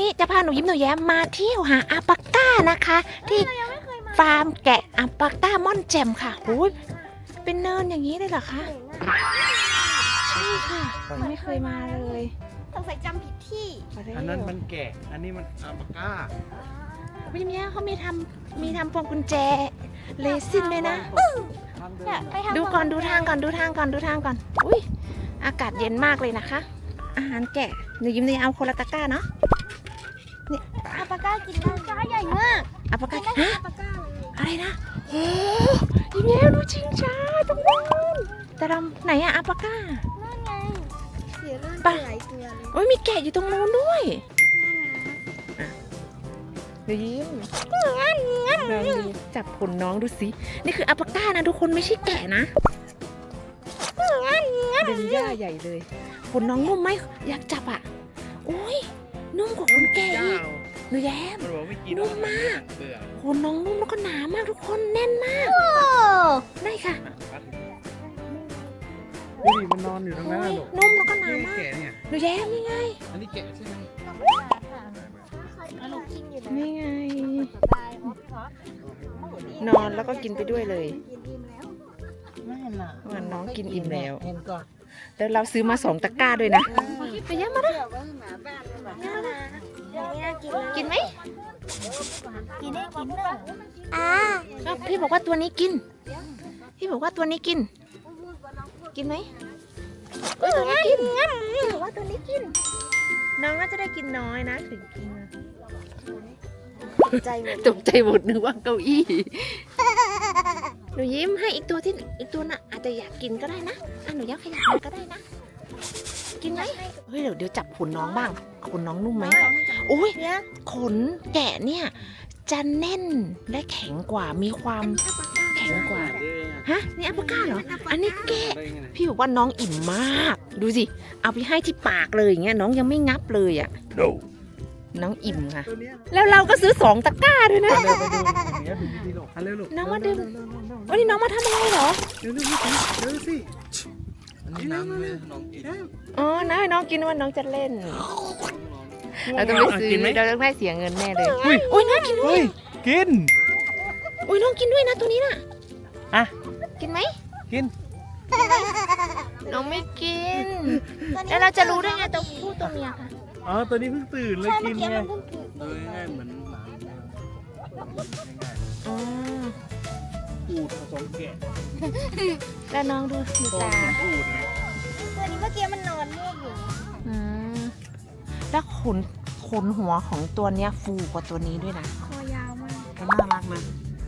นี้จะพาหนูยิ้มหนูแย้มมาเที่ยวหาอาปาก้านะคะ ที่ฟาร์มแกะอาปาก้าม่อนแจ่มค่ะโอ้ยเป็นเนินอย่างนี้เลยเหรอคะใช่ค่ะยังไม่เคยมาเลยสงสัยจำผิดที่มาเร็วอันนั้นมันแกะ อันนี้มันอาปาก้าพี่ยิ้มแย้มเขามีทำมีทำพวงกุญแจเลซินด้วยนะเนี่ยไปทำดูก่อนดูทางก่อนดูทางก่อนดูทางก่อน อุ้ยอากาศเย็นมากเลยนะคะ อาหารแกะหนูยิ้มหนูเอาโคนละตะกร้าเนาะ อัลปาก้ากินได้จ้าใหญ่มากอาปากาใกล้ฮะๆอัลปาก้าเลยอะไรนะโอ้ยิ้มแย้มดูจริงจ้าตรงนู้นแต่เราไหนอะอาปาก้านั่นไงเสียร่างไปหลายตัวเลยโอ้ยมีแกะอยู่ตรงนู้นด้วยหนูยิ้มลองดูจับขนน้องดูสินี่คืออาปาก้านะทุกคนไม่ใช่แกะนะเดินหญ้าใหญ่เลยขนน้องนุ่มไหมอยากจับอะโอ้ย นุ่มกว่าขนแกะเจ้าอีกหนูแย้ม มันบอกไม่กินนุ่มมากเปลือกขนน้องนุ่มแล้วก็หนามากทุกคนแน่นมากโอ้ได้ค่ะดูดิมันนอนอยู่ตรงนั้นโอ้น่ะยลูกนุ่มแล้วก็หนานี่มากแกะเนี่ย หนูแย้มนี่ไง อันนี้แกะใช่ไหมลูกกินอยู่นะนี่ไงสบายเพราะเพราะนอนแล้วก็กินไปด้วยเลยกินอิ่มแล้วไม่น่ะว่าน้องกินอิ่มแล้ว เห็นก่อน แล้วเราซื้อมาสองตะกร้าด้วยนะไปย่ามาด้เดี๋ยวว่าหมาบ้านเลยแบบน่ารักอย่างนี้น่ากินเลยกินไหมกินได้กินเลยอ่าก็พี่บอกว่าตัวนี้กิน พี่บอกว่าตัวนี้กิน กินไหมเอ้ยตัวนี้กินพี่บอกว่าตัวนี้กิน น้องน่าจะได้กินน้อยนะถึงกินนะใจหมดตกใจหมดนึกว่าเก้าอี้ หนูยิ้มให้อีกตัวที่อีกตัวน่ะอาจจะอยากกินก็ได้นะอะหนูยักขยับมาก็ได้นะ กินไหมเฮ้ยเดี๋ยวเดี๋ยวจับขนน้องบ้างขนน้องนุ่มไหมโอ้ยเนี่ยขนแกะเนี่ยจะแน่นและแข็งกว่ามีความแข็งกว่าฮะนี่อัปปาก้าเหรออันนี้แกะได้ไงเนี่ยพี่บอกว่าน้องอิ่มมาก ดูสิเอาไปให้ที่ปากเลยอย่างเงี้ยน้องยังไม่งับเลยอะ น้องอิ่มค่ะตัวเนี้ยแล้วเราก็ซื้อสองตะกร้าด้วยนะเอาเร็วไปดูเดี๋ยวดูดีๆลูกเอาเร็วลูกน้องมาดูเร็วเร็วเร็วเร็ววันนี้น้องมาทำอะไรเหรอเร็วเร็วเร็วเร็วสิอันนี้น้ำเลยน้องกินอ๋อน้าให้น้องกินว่าน้องจะเล่น เราต้องไปซื้อกินไหมเราต้องได้เสียเงินแน่เลยโอ้ยน้องกินด้วเฮ้ยยกินโอ้ยน้องกินด้วยนะตัวนี้น่ะอะกินไหมกินน้องไม่กิน แล้วเราจะรู้ได้ไงตัวผู้ตัวเมียคะ อ๋อตัวนี้เพิ่งตื่นเลยใช่กิเมื่อนกี้ไงมันเพิ่งกินโดยง่ายเหมือนหมาง่ายอ๋อๆปูดผสมแกะแล้วน้องดูดูโตตาเป็นปูดไงตัวนี้เมื่อกี้มันนอนลูกอยู่อืมแล้วขนขนหัวของตัวเนี้ยฟูกว่าตัวนี้ด้วยนะคอยาวมากมันน่ารักนะ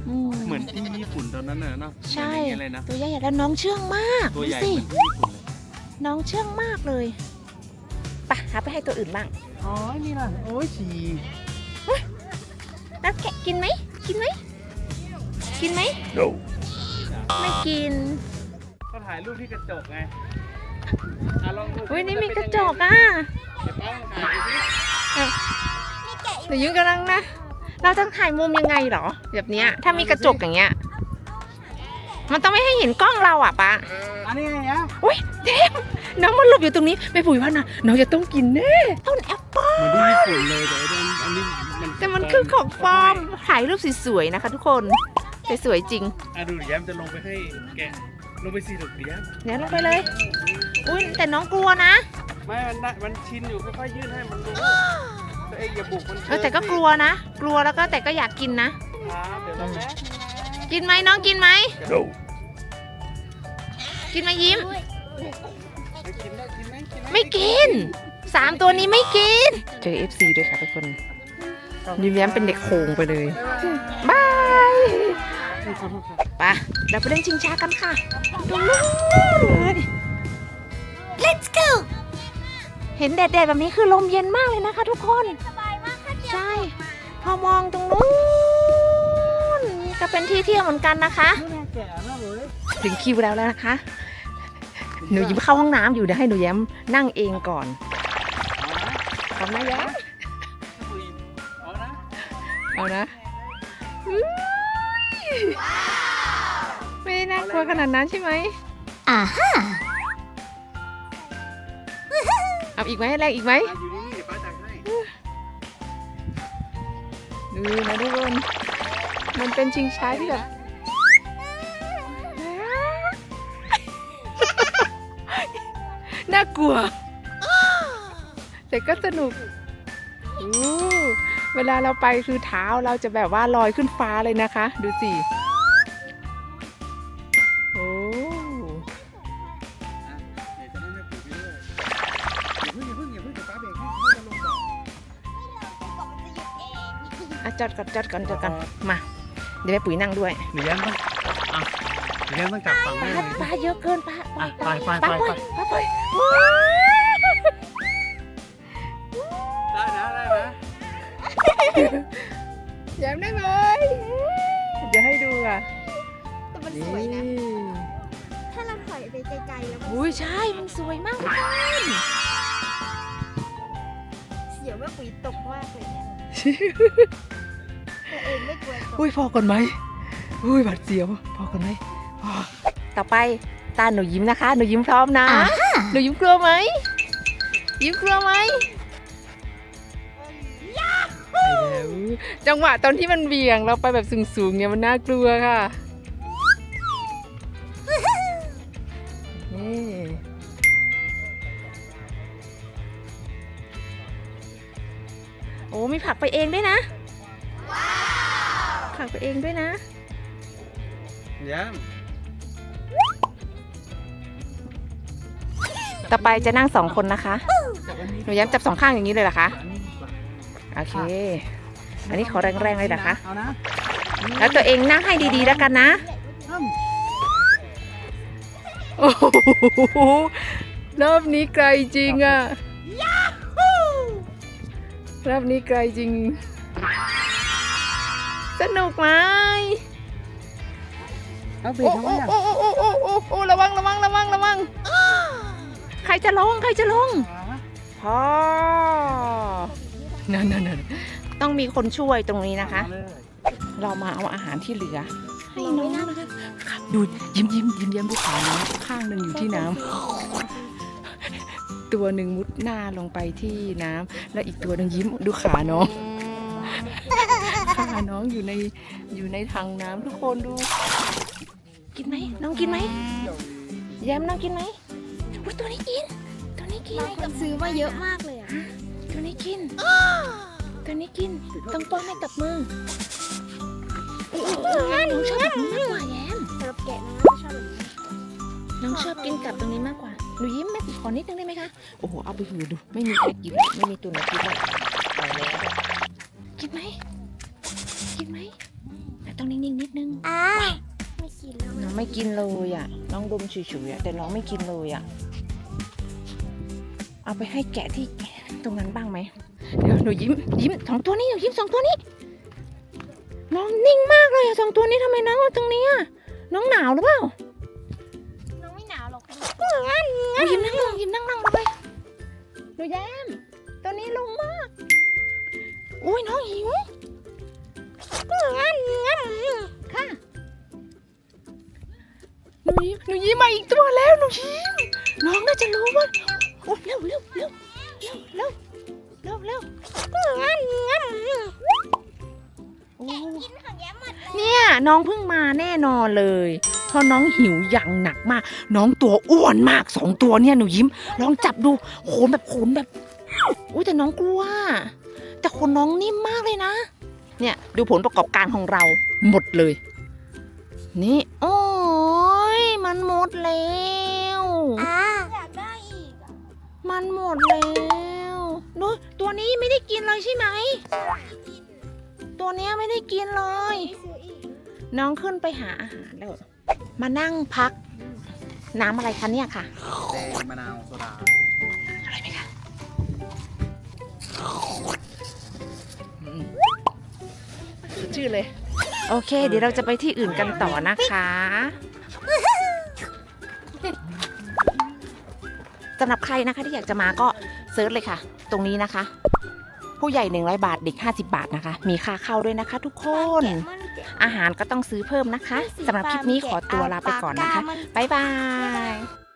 อืมเหมือนที่ญี่ปุ่นตอนนั้นน่ะเนาะใช่ เหมือนอย่างเงี้ยเลยนะ ตัวใหญ่ๆแล้วน้องเชื่องมากตัวดูใหญ่สิเหมือนที่ญี่ปุ่นเลยน้องเชื่องมากเลยไป หาไปให้ตัวอื่นบ้างอ๋อนี่ล่ะโอ้ยฉี่แล้วแกะกินไหมกินไหมกินไหมไม่กินก็ถ่ายรูปที่กระจกไงอะลองดูอุ้ยนี่มีกระจกอะเดี๋ยวป้าลองถ่ายดูสินี่แกะหนูยิ้มกำลังนะ เราต้องถ่ายมุมยังไงเหรอ แบบเนี้ยถ้ามีกระจกอย่างเงี้ย มันต้องไม่ให้เห็นกล้องเราอะปะอันนี้ไงนะอุ้ยเดม น้องมันหลบอยู่ตรงนี้ไม่ปุ๋ยว่านะน้องจะต้องกินแน่ต้นแอปเปิ้ลเหมือนที่ญี่ปุ่นเลยแต่อันนี้อันนี้มันแต่มันคือของปลอมถ่ายรูปสวยๆนะคะ ทุกคนสวยๆจริงอะดูเดี๋ยวแย้มจะลงไปให้แกะลงไปสิลูกเดี๋ยวแย้มเดี๋ยวลงไปเลย อุ้ยแต่น้องกลัวนะไม่มันได้มันชินอยู่ค่อยๆยื่นให้มันดูแต่เอ้ยอย่าบุกมันเออแต่ก็กลัวนะ กลัวแล้วก็แต่ก็อยากกินนะ ครับเดี๋ยวเราแม่กินไหมน้องกินไหม กินไหมยิ้มไปกิน ได้กินไหมกินไหมไม่กินสามตัวนี้ไม่กิน เจอ FC ด้วยค่ะทุกคนยิ้มแย้มเป็นเด็กโขงไปเลยบายไปเราไปเล่นชิงช้ากันค่ะตรงนู้นเลย let's go เห็นแดดๆแบบนี้คือลมเย็นมากเลยนะคะทุกคนสบายมากค่ะใช่ พอมองตรงนู้นก็เป็นที่เที่ยวเหมือนกันนะคะนี่แม่แกะน่าเลยถึงคิวแล้วแล้วนะคะ หนูยิ้มเข้าห้องน้ำอยู่เดี๋ยวให้หนูแย้มนั่งเองก่อนพร้อมนะแย้มเอานะเอานะอุ๊ยไม่ได้น่ากลัวขนาดนั้นใช่ไหมอ่าฮะเอาอีกไหมแรงอีกไหมอะอยู่นี่เดี๋ยวป้าจัดให้เออนะทุกคนมันเป็นชิงช้าที่แบบ น่ากลัว แต่ก็สนุกอู้เวลาเราไปคือเท้าเราจะแบบว่าลอยขึ้นฟ้าเลยนะคะ ดูสิโอ้เดี๋ยวจะให้แม่ปุ๋ยไปด้วยอย่าเพิ่งอย่าเพิ่งอย่าเพิ่งเดี๋ยวป้าเบรกให้ให้มันลงก่อนอะจอดก่อนจอดก่อนจอดก่อนมา เดี๋ยวแม่ปุ๋ยนั่งด้วยหนูแย้มต้องอะ หนูแย้มต้องจับฝั่งปแม่ลาเลยปลาเยอะเกินปลาอะไปไปปลาไปปล่ไปอยปลาปล่อยได้นะได้นะแย้มได้ไหมเดี๋ยวให้ดูอะแต่มันสวยนะ ถ้าเราถอยไปไกลๆแล้วมันอุ้ยใช่ มันสวยมากเสียวแม่ปุ๋ยตกมากเลยเนี่ยตัวเองไม่กลัวตกอุ้ยพอก่อนไหมอุ้ยบาดเสียวพอก่อนไหมพอ ต่อไปตาหนูยิ้มนะคะ หนูยิ้มพร้อมนะ หนูยิ้มกลัวไหม ยิ้มกลัวไหมไปแล้วจังหวะตอนที่มันเบี่ยงเราไปแบบสูงๆเนี่ยมันน่ากลัวค่ะนี่โอ้มีผักไปเองด้วยนะ ผักไปเองด้วยนะแต่อไปจะนั่งสองคนนะคะ หนูย้ำจับสองข้างอย่างนี้เลยเหรอคะ โอเค อันนี้ขอแรงๆเลยนะคะเอานะแล้วตัวเองนั่งให้ดีๆแล้วกันนะอ้ำโอ้โหรอบนี้ไกลจริงอะรอบนี้ไกลจริง สนุกไหมเอาเบรโอ้กทำไมโอ้อะโอ้โอ้โอ้โอ้โอ้ระวังระวังระวังระวัง ใครจะลงใครจะลงพ่อนั่นนั่นนั่นต้องมีคนช่วยตรงนี้นะคะเอาเลยเรามาเอาอาหารที่เหลือ ให้น้องนะคะครับดูยิ้มยิ้มยิ้มยิ้มภูเขาน้ำข้างหนึ่งอยู่ที่น้ำตัวหนึ่งมุดหน้าลงไปที่น้ำแล้วอีกตัวหนึ่งยิ้มดูขาน้องขาน้องอยู่ในอยู่ในถังน้ำทุกคนดู กินไหมน้องกินไหมแย้มน้องกินไหม อุ๊ยตัวนี้กิน ตัวนี้กิน เราคนซื้อมาเยอะมากเลยอะตัวนี้กิน ตัวนี้กิน ต้องป้อนให้กับมือน้องชอบแบบนี้มากกว่าแย้มสำหรับแกะนะไม่ชอบแบบนี้น้องชอบกินกับตรงนี้มากกว่า หนูยิ้มแม่ขอนิดนึงได้ไหมคะ โอ้โห เอาไปหือดู ไม่มีใครกิน ไม่มีตัวไหนกินเลยเอาแล้วกินไหม กินไหมแต่ต้องนิ่งๆนิดนึงอ่าไม่กินแล้วน้องไม่กินเลยอะ น้องดมฉุยๆอะ แต่น้องไม่กินเลยอะ เอาไปให้แกะที่ตรงนั้นบ้างไหมเดี๋ยวหนูยิ้มยิ้มสองตัวนี้หนูยิ้มสองตัวนี้ น้องนิ่งมากเลยอะสองตัวนี้ทำไมน้องเอาตรงนี้อะน้องหนาวหรือเปล่าน้องไม่หนาวหรอกหนูยิ้มนั่งลงยิ้มนั่งลงเลยหนูแย้มตัวนี้ลงมากอุ้ยน้องหิวค่ะหนูยิ้มหนูยิ้มมาอีกตัวแล้วหนูยิ้มน้องน่าจะรู้ว่าโอ้เร็วเร็วเร็ว น้องเพิ่งมาแน่นอนเลยเพราะน้องหิวอย่างหนักมาก น้องตัวอ้วนมากสองตัวเนี่ยหนูยิ้ม ลองจับดูโขนแบบโขนแบบอุ้ยแต่น้องกลัวแต่ขนน้องนิ่มมากเลยนะ เนี่ยดูผลประกอบการของเราหมดเลย นี่ โอ้ยมันหมดแล้วอ่าอยากได้อีกอะมันหมดแล้วดูตัวนี้ไม่ได้กินเลยใช่ไหม ตัวเนี้ยไม่ได้กินเลย น้องขึ้นไปหาอาหารแล้วมานั่งพัก น้ำอะไรคะเนี่ยค่ะแดงมะนาวโซดาอะไรไหมคะชื่อเลย โอเค เดี๋ยวเราจะไปที่อื่นกันต่อนะคะสำหรับใครนะคะที่อยากจะมาก็เซิร์ชเลยค่ะ ตรงนี้นะคะ ผู้ใหญ่ 100 บาทเด็ก 50 บาทนะคะ มีค่าเข้าด้วยนะคะทุกคนแกะมันแกะ อาหารก็ต้องซื้อเพิ่มนะคะสำหรับคลิปนี้ขอตัวลาไปก่อนนะคะบ๊ายบาย